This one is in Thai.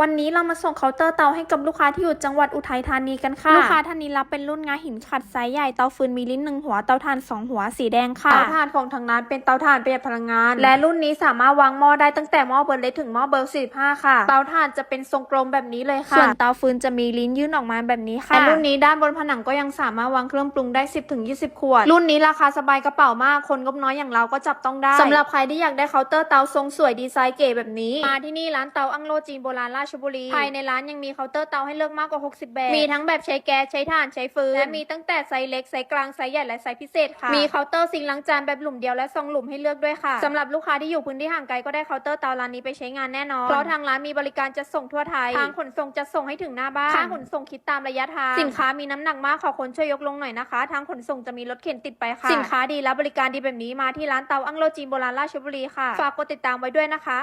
วันนี้เรามาส่งเคาน์เตอร์เตาให้กับลูกค้าที่อยู่จังหวัดอุทัยธานีกันค่ะ ลูกค้าท่านนี้รับเป็นรุ่นงาหินขัดไซส์ใหญ่เตาฟืนมีลิ้นหนึ่งหัวเตาถ่านสองหัวสีแดงค่ะเตาถ่านของทางร้านเป็นเตาถ่านประหยัดพลังงาน และรุ่นนี้สามารถวางหม้อได้ตั้งแต่หม้อเบอร์เล็กถึงหม้อเบอร์45ค่ะ เตาถ่านจะเป็นทรงกลมแบบนี้เลยค่ะ ส่วนเตาฟืนจะมีลิ้นยื่นออกมาแบบนี้ค่ะและรุ่นนี้ด้านบนผนังก็ยังสามารถวางเครื่องปรุงได้ 10ถึง20 ขวด รุ่นนี้ราคาสบายกระเป๋ามากคนงบน้อยอย่างเราก็จับต้องได้สำหรับใครที่อยากได้เคาน์เตอร์เตาทรงสวยดีไซน์เก๋แบบนี้มาที่นี่ร้านเตาอังโลจีนโบราณราชบุรี ภายในร้านยังมีเคาน์เตอร์เตาให้เลือกมากกว่า 60 แบบ มีทั้งแบบใช้แก๊ส ใช้ถ่าน ใช้ฟืน และมีตั้งแต่ไซส์เล็ก ไซส์กลาง ไซส์ใหญ่ และไซส์พิเศษค่ะ มีเคาน์เตอร์ซิงค์ล้างจานแบบหลุมเดียวและซองหลุมให้เลือกด้วยค่ะสำหรับลูกค้าที่อยู่พื้นที่ห่างไกลก็ได้เคาน์เตอร์เตาร้านนี้ไปใช้งานแน่นอน เพราะทางร้านมีบริการจัดส่งทั่วไทย ทางขนส่งจะส่งให้ถึงหน้าบ้าน ค่าขนส่งคิดตามระยะทาง สินค้ามีน้ำหนักมากขอคนช่วยยกลงหน่อยนะคะ ทางขนส่งจะมีรถเข็นติดไปค่ะ สินค้าดีและบริการดีแบบนี้มาที่ร้านเตาอังโลจีนโบราณราชบุรีค่ะ ฝากกดติดตามไว้ด้วยนะคะ